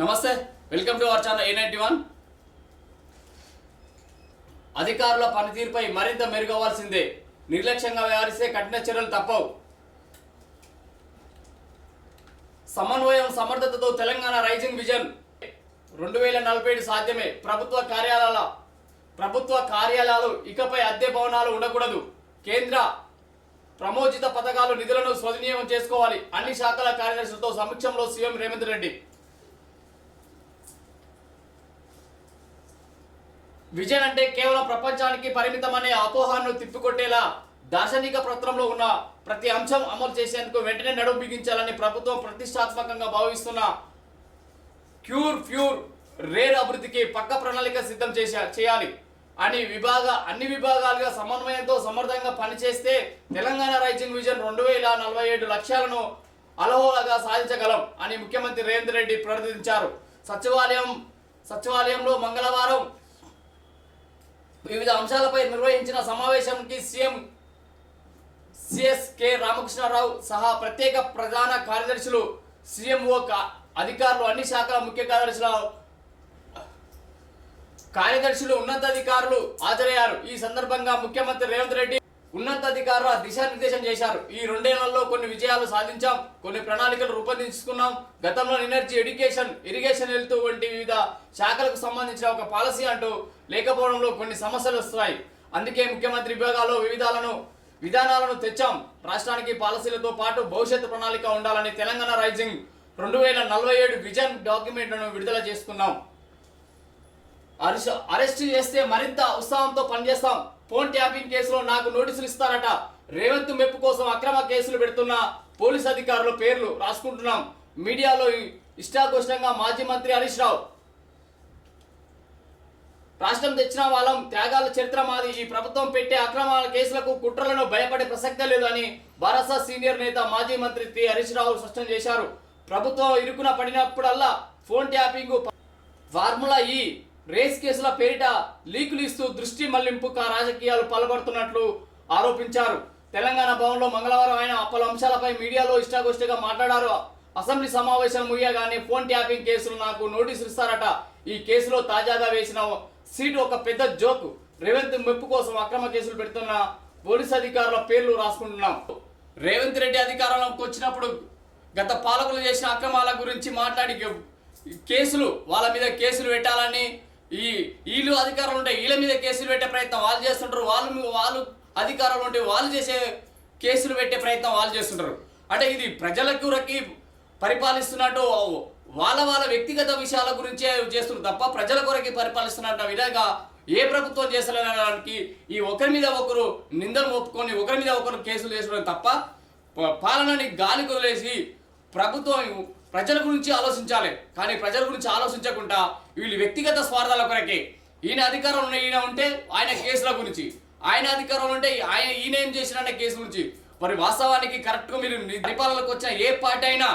నమస్తే welcome to our channel A ninety one అధికారుల పనితీరుపై మరింత మెరుగవ్వాల్సిందే. నిర్లక్ష్యంగా వ్యవహరిస్తే కఠిన చర్యలు తప్పవు. సమన్వయం సమర్థతతో తెలంగాణ రైజింగ్ విజన్. రెండు వేల నలభై ఏడు సాధ్యమే. ప్రభుత్వ కార్యాలయాల ప్రభుత్వ కార్యాలయాలు ఇకపై అద్దె భవనాలు ఉండకూడదు. కేంద్ర ప్రమోచిత పథకాలు నిధులను సద్వినియోగం చేసుకోవాలి. అన్ని శాఖల కార్యదర్శులతో సమక్షంలో సీఎం రేవంత్ రెడ్డి. విజన్ అంటే కేవలం ప్రపంచానికి పరిమితమనే అపోహాను తిప్పికొట్టేలా దార్శనిక పత్రంలో ఉన్న ప్రతి అంశం అమలు చేసేందుకు వెంటనే నడుము బిగించాలని ప్రభుత్వం ప్రతిష్టాత్మకంగా భావిస్తున్న క్యూర్ ఫ్యూర్ రేర్ అభివృద్ధికి పక్క ప్రణాళిక సిద్ధం చేసే చేయాలి. అని విభాగ అన్ని విభాగాలుగా సమన్వయంతో సమర్థంగా పనిచేస్తే తెలంగాణ రైజింగ్ విజన్ రెండు వేల నలభై ఏడు లక్ష్యాలను అలహోలగా సాధించగలం అని ముఖ్యమంత్రి రేవంత్ రెడ్డి ప్రకటించారు. సచివాలయం సచివాలయంలో మంగళవారం వివిధ అంశాలపై నిర్వహించిన సమావేశంకి సీఎం సిఎస్కే రామకృష్ణారావు సహా ప్రత్యేక ప్రధాన కార్యదర్శులు సీఎంఓ అధికారులు అన్ని శాఖల ముఖ్య కార్యదర్శుల కార్యదర్శులు ఉన్నతాధికారులు హాజరయ్యారు. ఈ సందర్భంగా ముఖ్యమంత్రి రేవంత్ రెడ్డి ఉన్నతాధికారుల దిశానిర్దేశం చేశారు. ఈ రెండేళ్ళలో కొన్ని విజయాలు సాధించాం. కొన్ని ప్రణాళికలు రూపొందించుకున్నాం. గతంలో ఎనర్జీ ఎడ్యుకేషన్ ఇరిగేషన్ హెల్త్ వంటి వివిధ శాఖలకు సంబంధించిన ఒక పాలసీ అంటూ లేకపోవడంలో కొన్ని సమస్యలు వస్తాయి అందుకే ముఖ్యమంత్రి విభాగాల్లో వివిధాలను విధానాలను తెచ్చాం. రాష్ట్రానికి పాలసీలతో పాటు భవిష్యత్తు ప్రణాళిక ఉండాలని తెలంగాణ రైజింగ్ రెండు వేల నలభై ఏడు విజన్ డాక్యుమెంట్లను విడుదల చేసుకున్నాం. అరెస్ట్ అరెస్ట్ చేస్తే మరింత ఉత్సాహంతో పనిచేస్తాం. ఫోన్ ట్యాపింగ్ కేసులో నాకు నోటీసులు ఇస్తారట. రేవంత్ మెప్పు కోసం అక్రమ కేసులు పెడుతున్న పోలీస్ అధికారుల పేర్లు రాసుకుంటున్నాం. మీడియాలో ఇష్టాగోష్టంగా మాజీ మంత్రి హరీష్ రావు. రాష్ట్రం తెచ్చిన వాళ్ళం త్యాగాల చరిత్ర మాది. ఈ ప్రభుత్వం పెట్టే అక్రమాల కేసులకు కుట్రలను భయపడే ప్రసక్తే లేదు అని భారత సీనియర్ నేత మాజీ మంత్రి టి హరీష్ రావు స్పష్టం చేశారు. ప్రభుత్వం ఇరుకున పడినప్పుడల్లా phone tapping formula E race కేసుల పేరిట లీకులు ఇస్తూ దృష్టి మళ్ళింపు రాజకీయాలు పాల్పడుతున్నట్లు ఆరోపించారు. తెలంగాణ భవన్లో మంగళవారం ఆయన పలు అంశాలపై మీడియాలో ఇష్టాగోష్ఠిగా మాట్లాడారు. అసెంబ్లీ సమావేశం ముగియగానే ఫోన్ ట్యాపింగ్ కేసులు నాకు నోటీసులు ఇస్తారట. ఈ కేసులో తాజాగా వేసిన సీటు ఒక పెద్ద జోక్. రేవంత్ మెప్పు కోసం అక్రమ కేసులు పెడుతున్న పోలీస్ అధికారుల పేర్లు రాసుకుంటున్నాం. రేవంత్ రెడ్డి అధికారంలోకి వచ్చినప్పుడు గత పాలకులు చేసిన అక్రమాల గురించి మాట్లాడి కేసులు వాళ్ళ మీద కేసులు పెట్టాలని ఈ వీళ్ళు అధికారులు ఉంటే వీళ్ళ మీద కేసులు పెట్టే ప్రయత్నం వాళ్ళు చేస్తుంటారు. వాళ్ళు వాళ్ళు అధికారంలో ఉంటే వాళ్ళు చేసే కేసులు పెట్టే ప్రయత్నం వాళ్ళు చేస్తుంటారు. అంటే ఇది ప్రజలకు రకి పరిపాలిస్తున్నట్టు వాళ్ళ వాళ్ళ వ్యక్తిగత విషయాల గురించే చేస్తున్నారు తప్ప ప్రజల కొరకి పరిపాలిస్తున్నట్టు విధంగా ఏ ప్రభుత్వం చేసలేనడానికి ఈ ఒకరి మీద ఒకరు నిందలు ఒప్పుకొని ఒకరి మీద ఒకరు కేసులు చేసుకోవడం తప్ప ప- పాలనని గాలి వదిలేసి ప్రభుత్వం ప్రజల గురించి ఆలోచించాలి. కానీ ప్రజల గురించి ఆలోచించకుండా వీళ్ళు వ్యక్తిగత స్వార్థాల కొరకే ఈయన అధికారంలో ఈయన ఉంటే ఆయన కేసుల గురించి ఆయన అధికారంలో ఉంటే ఆయన ఈయన ఏం చేసిన కేసు గురించి. మరి వాస్తవానికి కరెక్ట్గా మీరు పరిపాలనకు వచ్చిన ఏ పార్టీ అయినా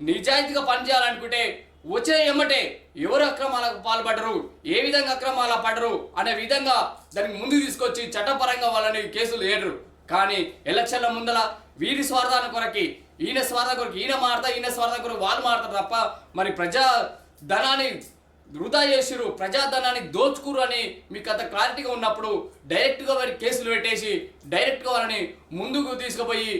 నిజాయితీగా పనిచేయాలనుకుంటే వచ్చే ఎమ్మటే ఎవరు అక్రమాలకు పాల్పడరు ఏ విధంగా అక్రమాల పడరు అనే విధంగా దానికి ముందు తీసుకొచ్చి చట్టపరంగా వాళ్ళని కేసులు వేయరు కానీ ఎలక్షన్ల ముందల వీరి స్వార్థాల కొరకి ఈయన స్వార్థ కొరకు ఈయన మారతా ఈయన స్వార్థ కొరకు వాళ్ళు మారుతారు తప్ప మరి ప్రజా ధనాన్ని వృధా చేసిరు ప్రజాధనాన్ని దోచుకురు అని మీకు అంత క్లారిటీగా ఉన్నప్పుడు డైరెక్ట్గా వారి కేసులు పెట్టేసి డైరెక్ట్గా వాళ్ళని ముందుకు తీసుకుపోయి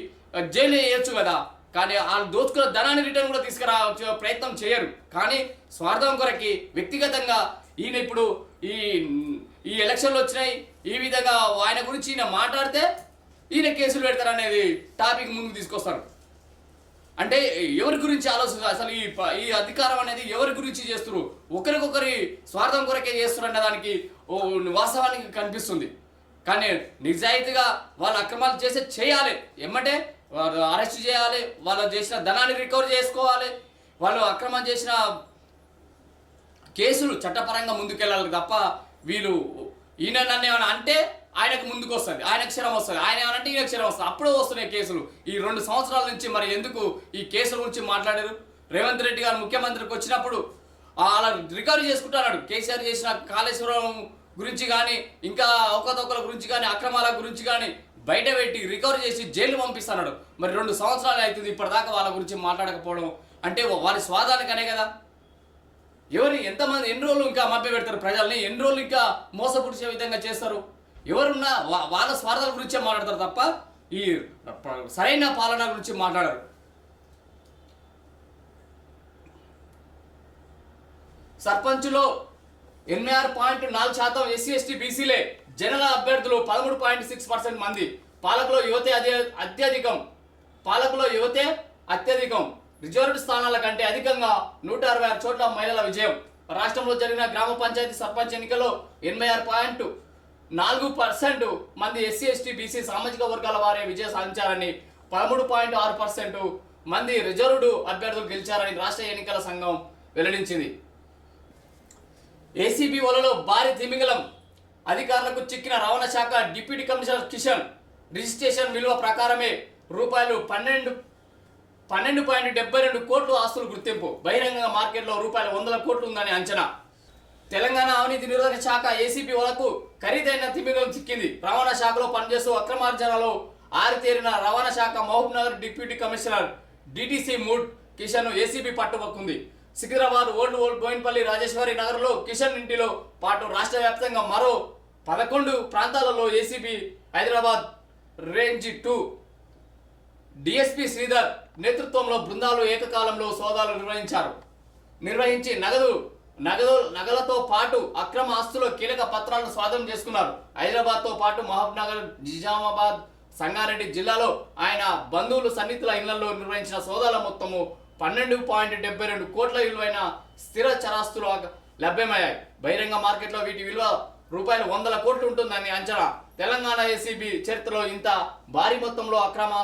జైలు వేయొచ్చు కదా. కానీ వాళ్ళు దోచుకున్న ధనాన్ని రిటర్న్ కూడా తీసుకురా ప్రయత్నం చేయరు. కానీ స్వార్థం కొరకి వ్యక్తిగతంగా ఈయన ఇప్పుడు ఈ ఈ ఎలక్షన్లు వచ్చినాయి ఈ విధంగా ఆయన గురించి ఈయన మాట్లాడితే ఈయన కేసులు పెడతారు అనేది టాపిక్ ముందుకు తీసుకొస్తారు. అంటే ఎవరి గురించి ఆలోచన అసలు ఈ ప- ఈ అధికారం అనేది ఎవరి గురించి చేస్తున్నారు ఒకరికొకరి స్వార్థం కొరకే చేస్తున్నారు అనే దానికి ఓ వాస్తవానికి కనిపిస్తుంది. కానీ నిజాయితీగా వాళ్ళు అక్రమాలు చేసే చేయాలి. ఎమ్మటే వాళ్ళు అరెస్ట్ చేయాలి వాళ్ళు చేసిన ధనాన్ని రికవర్ చేసుకోవాలి వాళ్ళు అక్రమం చేసిన కేసులు చట్టపరంగా ముందుకెళ్ళాలి తప్ప వీళ్ళు ఈయన నన్ను ఏమైనా అంటే ఆయనకు ముందుకు వస్తుంది. ఆయనకు క్షరం వస్తుంది. ఆయన ఏమంటే అంటే ఈయనకు క్షరం వస్తుంది. అప్పుడు వస్తున్నాయి కేసులు. ఈ రెండు సంవత్సరాల నుంచి మరి ఎందుకు ఈ కేసుల గురించి మాట్లాడారు? రేవంత్ రెడ్డి గారు ముఖ్యమంత్రికి వచ్చినప్పుడు అలా రికవరీ చేసుకుంటున్నాడు కేసీఆర్ చేసిన కాళేశ్వరం గురించి కానీ ఇంకా అవకతవకల గురించి కానీ అక్రమాల గురించి కానీ బయట పెట్టి రికవర్ చేసి జైలు పంపిస్తున్నాడు. మరి రెండు సంవత్సరాలు అవుతుంది ఇప్పటిదాకా వాళ్ళ గురించి మాట్లాడకపోవడం. అంటే వారి స్వాదానికనే కదా. ఎవరు ఎంతమంది ఎన్ని రోజులు ఇంకా మభ్య పెడతారు ప్రజల్ని? ఎన్ని రోజులు ఇంకా మోసపుడిచే విధంగా చేస్తారు? ఎవరున్నా వాళ్ళ స్వార్థాల గురించే మాట్లాడతారు తప్ప ఈ సరైన పాలన గురించి మాట్లాడరు. సర్పంచ్లో ఎనభై ఆరు పాయింట్ నాలుగు శాతం ఎస్సీ ఎస్టీ బీసీలే. జనరల్ అభ్యర్థులు పదమూడు పాయింట్ సిక్స్ పర్సెంట్ మంది. పాలకులో యువతే అదే అత్యధికం. పాలకులో యువతే అత్యధికం. రిజర్వ్డ్ స్థానాల కంటే అధికంగా నూట అరవై ఆరు చోట్ల మహిళల విజయం. రాష్ట్రంలో జరిగిన గ్రామ పంచాయతీ సర్పంచ్ ఎన్నికల్లో ఎనభై ఆరు పాయింట్ నాలుగు పర్సెంట్ మంది ఎస్సీ ఎస్టీ బీసీ సామాజిక వర్గాల వారే విజయం సాధించారని పదమూడు పాయింట్ ఆరు పర్సెంట్ మంది రిజర్వ్డ్ అభ్యర్థులు గెలిచారని రాష్ట్ర ఎన్నికల సంఘం వెల్లడించింది. ఏసీబీ వలలో భారీ తిమింగలం అధికారులకు చిక్కిన రవాణా శాఖ డిప్యూటీ కమిషనర్ కిషన్ రిజిస్ట్రేషన్ విలువ ప్రకారమే రూపాయలు పన్నెండు పన్నెండు పాయింట్ డెబ్బై రెండు కోట్లు ఆస్తులు గుర్తింపు. బహిరంగ మార్కెట్లో రూపాయలు వందల కోట్లు ఉందని అంచనా. తెలంగాణ అవినీతి నిరోధక శాఖ ఏసీపీ వరకు ఖరీదైన తిమింగలం చిక్కింది. రవాణా శాఖలో పనిచేస్తూ అక్రమార్జనలో ఆరితేరిన రవాణా శాఖ Mahabubnagar deputy commissioner DTC Mood Kishan ACB పట్టుబక్కుంది. Secunderabad old old Boinpally Rajeshwari నగర్లో కిషన్ ఇంటిలో పాటు రాష్ట్ర వ్యాప్తంగా మరో పదకొండు ప్రాంతాలలో ACB Hyderabad range two DSP Sridhar నేతృత్వంలో బృందాలు ఏకకాలంలో సోదాలు నిర్వహించారు. నిర్వహించి నగదు నగదు నగలతో పాటు అక్రమ ఆస్తుల కీలక పత్రాలను స్వాధీనం చేసుకున్నారు. హైదరాబాద్తో పాటు మహబూబ్నగర్ నిజామాబాద్ సంగారెడ్డి జిల్లాలో ఆయన బంధువులు సన్నిహితుల ఇళ్ళలో నిర్వహించిన సోదాల మొత్తము పన్నెండు పాయింట్ డెబ్బై రెండు కోట్ల విలువైన స్థిర చరాస్తులు లభ్యమయ్యాయి. బహిరంగ మార్కెట్లో వీటి విలువ రూపాయలు వందల కోట్లు ఉంటుందని అంచనా. తెలంగాణ ఏసీబీ చరిత్రలో ఇంత భారీ మొత్తంలో అక్రమ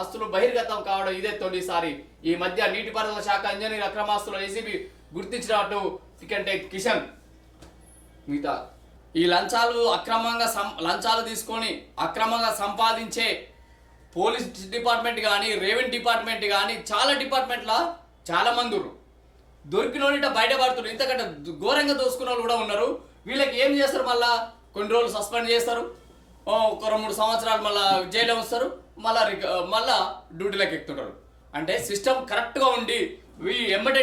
ఆస్తులు బహిర్గతం కావడం ఇదే తొలిసారి. ఈ మధ్య నీటిపారుదల శాఖ ఇంజనీర్ అక్రమాస్తులు ఏసీబీ గుర్తించినట్టు ఇకంటే కిషన్ మిగతా. ఈ లంచాలు అక్రమంగా సం లంచాలు తీసుకొని అక్రమంగా సంపాదించే పోలీస్ డిపార్ట్మెంట్ కానీ రెవెన్యూ డిపార్ట్మెంట్ కానీ చాలా డిపార్ట్మెంట్ల చాలా మంది ఉన్నారు దొరికిన బయటపడుతున్నారు ఇంతకంటే ఘోరంగా దోసుకున్న వాళ్ళు కూడా ఉన్నారు. వీళ్ళకి ఏం చేస్తారు మళ్ళా? కొన్ని రోజులు సస్పెండ్ చేస్తారు. ఒక రెండు మూడు సంవత్సరాలు మళ్ళా జైల్లో వస్తారు మళ్ళా మళ్ళా డ్యూటీలోకి ఎక్కుతుంటారు. అంటే సిస్టమ్ కరెక్ట్గా ఉండి వీ ఎమ్మటే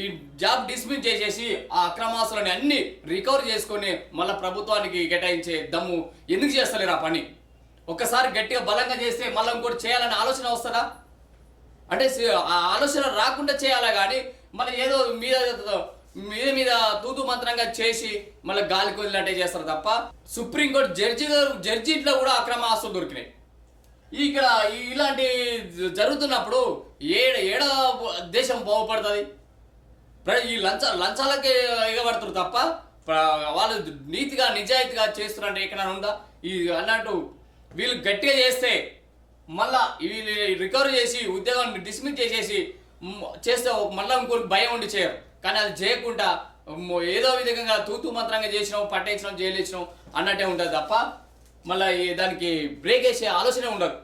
ఈ జాబ్ డిస్మిస్ చేసేసి ఆ అక్రమాస్తులని అన్ని రికవర్ చేసుకొని మళ్ళీ ప్రభుత్వానికి కేటాయించే దమ్ము ఎందుకు చేస్తలేరు ఆ పని? ఒక్కసారి గట్టిగా బలంగా చేస్తే మళ్ళీ ఇంకోటి చేయాలనే ఆలోచన వస్తుందా? అంటే ఆ ఆలోచన రాకుండా చేయాలా కానీ మళ్ళీ ఏదో మీద మీద మీద తూతు మంత్రంగా చేసి మళ్ళీ గాలి వదిలినట్టే చేస్తారు తప్ప సుప్రీంకోర్టు జడ్జి గారు జడ్జి ఇంట్లో కూడా అక్రమ ఆస్తులు దొరికినాయి. ఇక్కడ ఇలాంటి జరుగుతున్నప్పుడు ఏడ ఏడ దేశం బాగుపడుతుంది? ఈ లంచ లంచాలకే ఎగబడతారు తప్ప వాళ్ళు నీతిగా నిజాయితీగా చేస్తున్నారంటే ఎక్కడ ఉందా? ఈ అన్నట్టు వీళ్ళు గట్టిగా చేస్తే మళ్ళా వీళ్ళు రికవర్ చేసి ఉద్యోగాన్ని డిస్మిస్ చేసేసి చేస్తే మళ్ళీ మళ్ళా భయం ఉండి చేయరు. కానీ అది చేయకుండా ఏదో విధంగా తూతూ మంత్రంగా చేసినాం పట్టేసినాం జైలు అన్నట్టే ఉంటుంది తప్ప మళ్ళీ దానికి బ్రేక్ వేసే ఆలోచనే ఉండదు.